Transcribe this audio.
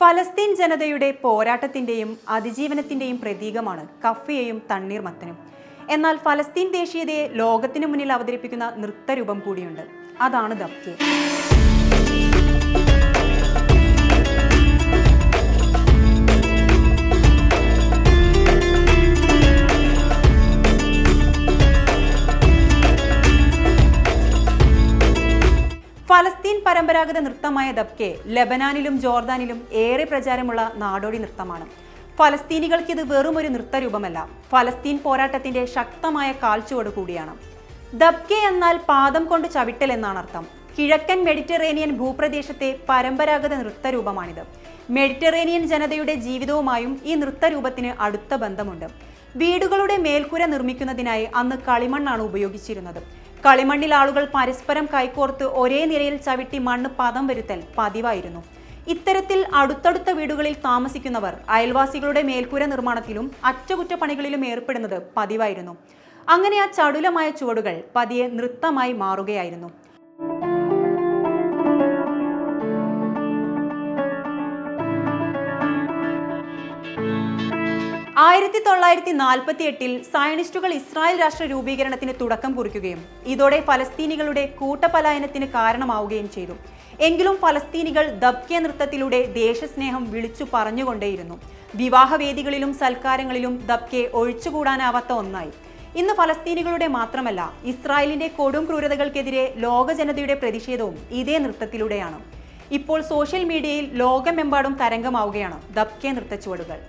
ഫലസ്തീൻ ജനതയുടെ പോരാട്ടത്തിന്റെയും അതിജീവനത്തിന്റെയും പ്രതീകമാണ് കഫിയയും തണ്ണീർമത്തനും. എന്നാൽ ഫലസ്തീൻ ദേശീയതയെ ലോകത്തിനു മുന്നിൽ അവതരിപ്പിക്കുന്ന നൃത്തരൂപം കൂടിയുണ്ട്. അതാണ് ദബ്കെ. ഫലസ്തീൻ പരമ്പരാഗത നൃത്തമായ ദബ്കെ ലബനാനിലും ജോർദാനിലും ഏറെ പ്രചാരമുള്ള നാടോടി നൃത്തമാണ്. ഫലസ്തീനികൾക്ക് ഇത് വെറും ഒരു നൃത്തരൂപമല്ല. ഫലസ്തീൻ പോരാട്ടത്തിന്റെ ശക്തമായ കാൽച്ചുവട് കൂടിയാണ്. ദബ്കെ എന്നാൽ പാദം കൊണ്ട് ചവിട്ടൽ എന്നാണ് അർത്ഥം. കിഴക്കൻ മെഡിറ്ററേനിയൻ ഭൂപ്രദേശത്തെ പരമ്പരാഗത നൃത്തരൂപമാണിത്. മെഡിറ്ററേനിയൻ ജനതയുടെ ജീവിതവുമായും ഈ നൃത്തരൂപത്തിന് അടുത്ത ബന്ധമുണ്ട്. വീടുകളുടെ മേൽക്കൂര നിർമ്മിക്കുന്നതിനായി അന്ന് കളിമണ്ണാണ് ഉപയോഗിച്ചിരുന്നത്. കളിമണ്ണിൽ ആളുകൾ പരസ്പരം കൈകോർത്ത് ഒരേ നിരയിൽ ചവിട്ടി മണ്ണ് പദം വരുത്തൽ പതിവായിരുന്നു. ഇത്തരത്തിൽ അടുത്തടുത്ത വീടുകളിൽ താമസിക്കുന്നവർ അയൽവാസികളുടെ മേൽക്കൂര നിർമ്മാണത്തിലും അറ്റകുറ്റപ്പണികളിലും ഏർപ്പെടുന്നത് പതിവായിരുന്നു. അങ്ങനെ ആ ചടുലമായ ചുവടുകൾ പതിയെ നൃത്തമായി മാറുകയായിരുന്നു. ആയിരത്തി തൊള്ളായിരത്തി നാൽപ്പത്തി എട്ടിൽ സയനിസ്റ്റുകൾ ഇസ്രായേൽ രാഷ്ട്ര രൂപീകരണത്തിന് തുടക്കം കുറിക്കുകയും ഇതോടെ ഫലസ്തീനികളുടെ കൂട്ടപലായനത്തിന് കാരണമാവുകയും ചെയ്തു. എങ്കിലും ഫലസ്തീനികൾ ദബ്കെ നൃത്തത്തിലൂടെ ദേശസ്നേഹം വിളിച്ചു പറഞ്ഞുകൊണ്ടേയിരുന്നു. വിവാഹവേദികളിലും സൽക്കാരങ്ങളിലും ദബ്കെ ഒഴിച്ചുകൂടാനാവാത്ത ഒന്നായി. ഇന്ന് ഫലസ്തീനികളുടെ മാത്രമല്ല ഇസ്രായേലിന്റെ കൊടും ക്രൂരതകൾക്കെതിരെ ലോക ജനതയുടെ പ്രതിഷേധവും ഇതേ നൃത്തത്തിലൂടെയാണ്. ഇപ്പോൾ സോഷ്യൽ മീഡിയയിൽ ലോകമെമ്പാടും തരംഗമാവുകയാണ് ദബ്കെ നൃത്തച്ചുവടുകൾ.